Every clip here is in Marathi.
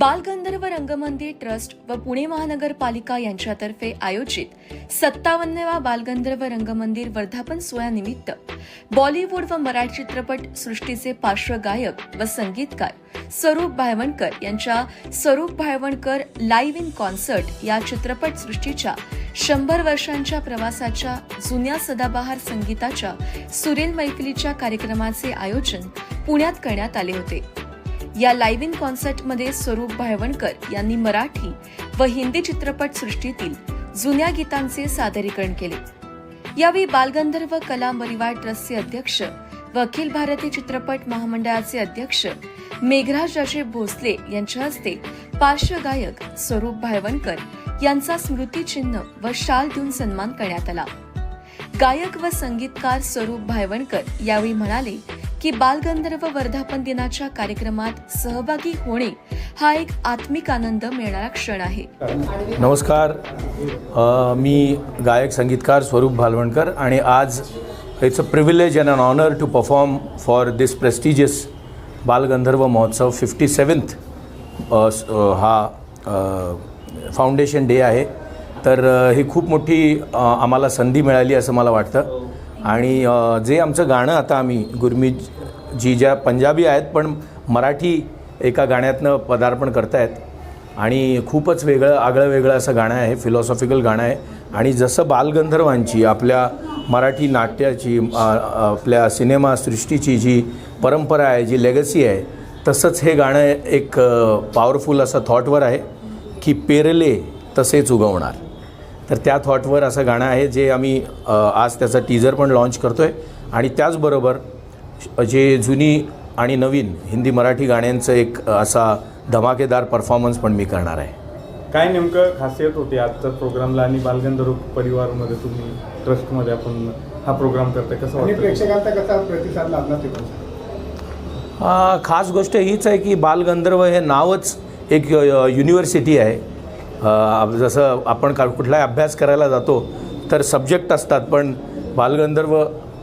बालगंधर्व रंगमंदिर ट्रस्ट व पुणे महानगरपालिका यांच्यातर्फे आयोजित सत्तावन्नवा बालगंधर्व रंगमंदिर वर्धापन सोहळ्यानिमित्त बॉलिवूड व मराठी चित्रपट सृष्टीचे पार्श्वगायक व संगीतकार स्वरूप भायवणकर यांच्या स्वरूप भायवणकर लाईव्ह इन कॉन्सर्ट या चित्रपट सृष्टीच्या शंभर वर्षांच्या प्रवासाच्या जुन्या सदाबहार संगीताच्या सुरेल मैफिलीच्या कार्यक्रमाचे आयोजन पुण्यात करण्यात आले होते. या लाईव्ह इन कॉन्सर्टमध्ये स्वरूप भायवणकर यांनी मराठी व हिंदी चित्रपट सृष्टीतील जुन्या गीतांचे सादरीकरण केले. यावेळी बालगंधर्व कला परिवार ट्रस्टचे अध्यक्ष व अखिल भारतीय चित्रपट महामंडळाचे अध्यक्ष मेघराज अजय भोसले यांच्या हस्ते पार्श्वगायक स्वरूप भायवणकर यांचा स्मृतिचिन्ह व शाल देऊन सन्मान करण्यात आला. गायक व संगीतकार स्वरूप भायवणकर यावेळी म्हणाले की बालगंधर्व वर्धापन दिनाच्या कार्यक्रमात सहभागी होणे हा एक आत्मिक आनंद मिळणारा क्षण आहे. नमस्कार. मी गायक संगीतकार स्वरूप भालवणकर आणि आज it's a privilege and an honour to perform for this prestigious Balgandharva Mahotsav fifty seventh हा फाउंडेशन डे आहे. तर ही खूप मोठी आम्हाला संधी मिळाली असं मला वाटतं. आणि जे आमचं गाणं आता आम्ही गुरमीत जी ज्या पंजाबी आहेत पण मराठी एका गाण्यातनं पदार्पण करतायत. आणि खूपच वेगळं आगळं वेगळं असं गाणं आहे फिलॉसॉफिकल गाणं आहे. आणि जसं बालगंधर्वांची आपल्या मराठी नाट्याची आपल्या सिनेमा सृष्टीची जी परंपरा आहे जी लेगसी आहे तसंच हे गाणं एक पॉवरफुल असं थॉटवर आहे की पेरले तसेच उगवणार. तर त्या थॉटवर असं गाणं आहे जे आम्ही आज त्याचं टीजर पण लॉन्च करतो आहे आणि त्याचबरोबर जे जुनी आणि नवीन हिंदी मराठी गाण्यांचं एक असा धमाकेदार परफॉर्मन्स पण मी करणार आहे. काय नेमकं खासियत होती आजच्या प्रोग्रामला आणि बालगंधर्व परिवारमध्ये तुम्ही ट्रस्टमध्ये आपण हा प्रोग्राम करताय कसं आणि वाटतं प्रेक्षकांचा कसा प्रतिसाद लाभला ते खास गोष्ट हीच आहे की बालगंधर्व हे नावच एक युनिव्हर्सिटी आहे. जसं आपण का कुठलाही अभ्यास करायला जातो तर सब्जेक्ट असतात पण बालगंधर्व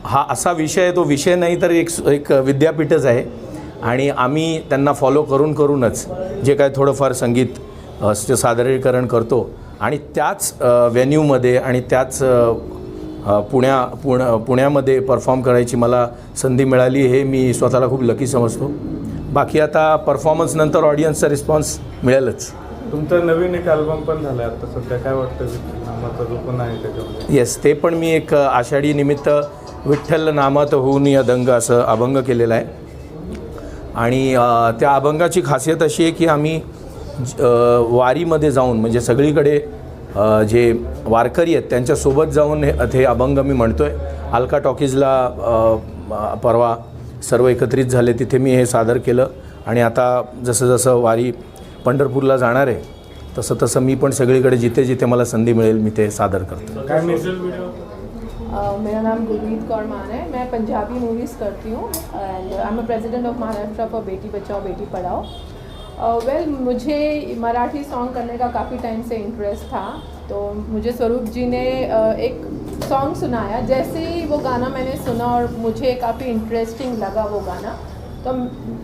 हा असा विषय आहे तो विषय नाही तर एक एक विद्यापीठच आहे. आणि आम्ही त्यांना फॉलो करून करूनच जे काय थोडंफार संगीत सादरीकरण करतो. आणि त्याच व्हेन्यूमध्ये आणि त्याच पुण्या पुण पुण्यामध्ये परफॉर्म करायची मला संधी मिळाली हे मी स्वतःला खूप लकी समजतो. बाकी आता परफॉर्मन्सनंतर ऑडियन्सचा रिस्पॉन्स मिळेलच. तुमचा नवीन एक अल्बम पण झाला आहे आता सध्या. काय वाटतं विठ्ठल नामाचा? जो पण आहे त्याच्यामध्ये. येस ते पण मी एक आषाढी निमित्त विठ्ठल नामात होऊन या दंग असं अभंग केलेला आहे. आणि त्या अभंगाची खासियत अशी आहे की आम्ही वारीमध्ये जाऊन म्हणजे सगळीकडे जे वारकरी आहेत त्यांच्यासोबत जाऊन हे अभंग मी म्हणतो आहे अलका टॉकीजला परवा सर्व एकत्रित झाले तिथे मी हे सादर केलं. आणि आता जसं जसं वारी पंढरपूरला जाणार आहे तसं तसं मी पण सगळीकडे जिथे जिथे मला संधी मिळेल मी ते सादर करतो. काय मेसेज व्हिडिओ Uh, मेरा नाम गुरमीत कौर मान है. मैं पंजाबी मूवीज़ करती हूँ. And I am president of Maharashtra for Beti Bachao Beti Padhao वेल मुझे मराठी सॉन्ग करने का काफ़ी टाइम से इंटरेस्ट था. तो मुझे स्वरूप जी ने uh, एक सॉन्ग सुनाया. जैसे ही वो गाना मैंने सुना और मुझे काफ़ी इंटरेस्टिंग लगा वो गाना तो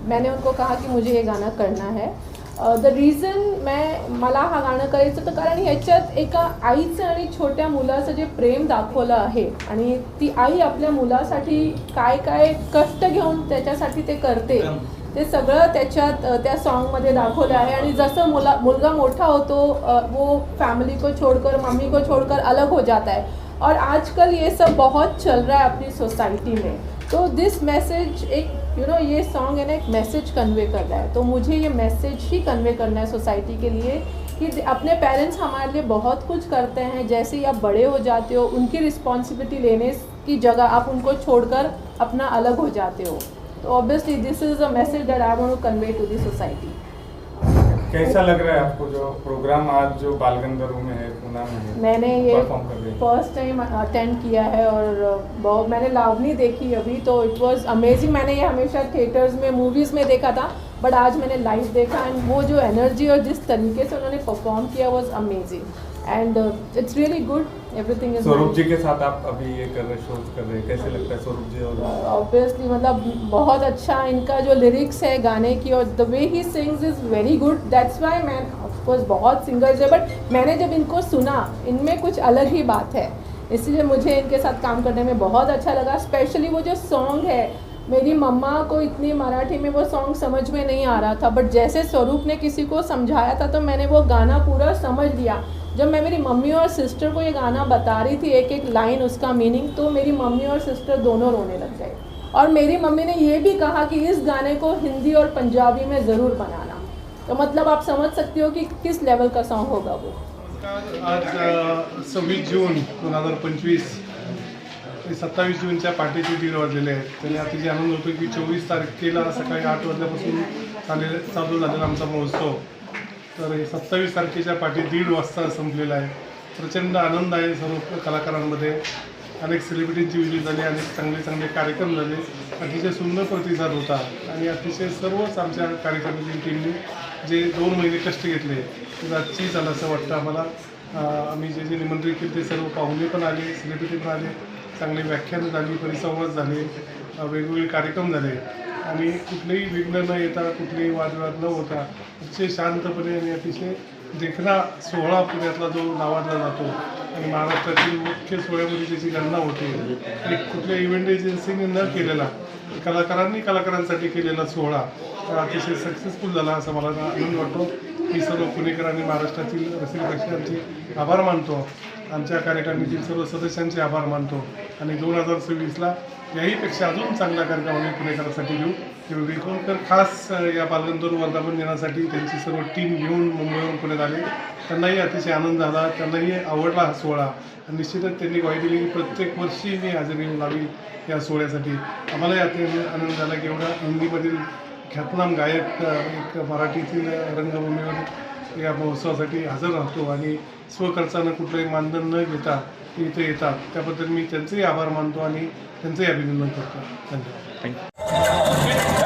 मैंने उनको कहा की मुझे ये गाना करना है. द रिझन मैं मला हा गाणं करायचं तर कारण ह्याच्यात एका आईचं आणि छोट्या मुलाचं जे प्रेम दाखवलं आहे आणि ती आई आपल्या मुलासाठी काय काय कष्ट घेऊन त्याच्यासाठी ते करते ते सगळं त्याच्यात त्या सॉन्गमध्ये दाखवलं आहे. आणि जसं मुला मुलगा मोठा होतो वो फैमिली को छोड़कर मम्मी को छोड़कर अलग हो जाता है और आजकल ये सब बहुत चल रहा है अपनी सोसाइटी में. तो दिस मैसेज एक यू नो ये सॉन्ग है ना, एक मैसेज कन्वे कर रहा है। तो मुझे ये मैसेज ही कन्वे करना है सोसाइटी के लिए कि अपने पेरेंट्स हमारे लिए बहुत कुछ करते हैं। जैसे ही आप बड़े हो जाते हो, उनकी रिस्पॉन्सिबिलिटी लेने की जगह आप उनको छोड़कर अपना अलग हो जाते हो। तो obviously this is a message that I want to convey to the society कैसा लग रहा है आपको जो प्रोग्राम आज जो बालगंधर्व में है पूना में है? मैंने ये फ़र्स्ट टाइम अटेंड किया है और बहुत मैंने लावनी देखी अभी तो इट वाज अमेजिंग मैंने ये हमेशा थिएटर्स में मूवीज़ में देखा था बट आज मैंने लाइव देखा एंड वो जो एनर्जी और जिस तरीके से उन्होंने perform KIA was amazing and it's really good everything is Swaroop ji के साथ आप अभी ये कर रहे शोज़ कर रहे कैसे लगता है स्वरूप जी और ऑब्वियसली मतलब बहुत अच्छा इनका जो लिरिक्स है गाने की और the way he sings is very good that's why मैं ऑफकोर्स बहुत सिंगर्स है बट मैंने जब इनको सुना इनमें कुछ अलग ही बात है। इसलिए मुझे इनके साथ काम करने में बहुत अच्छा लगा स्पेशली वो जो सॉन्ग है मेरी मम्मा को इतनी मराठी में वो सॉन्ग समझ में नहीं आ रहा था बट जैसे स्वरूप ने किसी को समझाया था तो मैंने वो गाना पूरा समझ लिया। जब मैं मेरी मम्मी और सिस्टर को ये गाना बता रही थी, एक एक लाइन उसका मीनिंग तो मेरी मम्मी और सिस्टर दोनों रोने लग गए। और मेरी मम्मी ने ये भी कहा कि इस गाने को हिंदी और पंजाबी में ज़रूर बनाना। तो मतलब आप समझ सकते हो कि किस लेवल का सॉन्ग होगा वो। आज सव्वीस जून दोन हज़ार पंचवीस सत्तावीस जूनच्या पहाटेचे दीड वाजलेले आहेत. त्याने अतिशय आनंद होतो की चोवीस तारखेला सकाळी आठ वाजल्यापासून चालू झालेला आमचा महोत्सव. तर हे सत्तावीस तारखेच्या पाठी दीड वाजता संपलेला आहे. प्रचंड आनंद आहे सर्व कलाकारांमध्ये. अनेक सेलिब्रिटींची विजय झाली अनेक चांगले चांगले कार्यक्रम झाले. अतिशय सुंदर प्रतिसाद होता. आणि अतिशय सर्वच आमच्या कार्यक्रमाची टीमने जे दोन महिने कष्ट घेतले ते आजची झालं असं वाटतं आम्हाला. आम्ही जे जे निमंत्रित केले ते सर्व पाहुणे पण आले सेलिब्रिटी पण आले. चांगली व्याख्यानं झाली परिसंवाद झाले वेगवेगळे कार्यक्रम झाले. आणि कुठलेही विघ्न न येता कुठलेही वादविवाद न होता अतिशय शांतपणे आणि अतिशय देखणा सोहळा पुण्यातला जो नावाजला जातो आणि महाराष्ट्रातील मुख्य सोहळ्यामध्ये त्याची गणना होते. आणि कुठल्या इव्हेंट एजन्सीने न केलेला कलाकारांनी कलाकारांसाठी केलेला सोहळा तर अतिशय सक्सेसफुल झाला असं मला आनंद वाटतो. मी सर्व पुणेकर आणि महाराष्ट्रातील रसिक प्रेक्षकांचे आभार मानतो. आमच्या कार्यकारिणीतील सर्व सदस्यांचे आभार मानतो. आणि दोन हजार सव्वीसला याहीपेक्षा अजून चांगला कार्यक्रम आम्ही पुणेकरांसाठी घेऊ. ते विकोणकर खास या बालगंधर्व वर्धापन दिनासाठी त्यांची सर्व टीम घेऊन मुंबईवरून पुण्यात आले. त्यांनाही अतिशय आनंद झाला त्यांनाही आवडला हा सोहळा. आणि निश्चितच त्यांनी ग्वाही दिली की प्रत्येक वर्षी मी हजेरी लावी या सोहळ्यासाठी. आम्हालाही अतिशय आनंद झाला की एवढा हिंदीमधील ख्यातनाम गायक एक मराठीतील रंगभूमीवर या महोत्सवासाठी हजर राहतो आणि स्वखर्चानं कुठलंही मानधन न घेता ते इथे येतात. त्याबद्दल मी त्यांचेही आभार मानतो आणि त्यांचंही अभिनंदन करतो. धन्यवाद.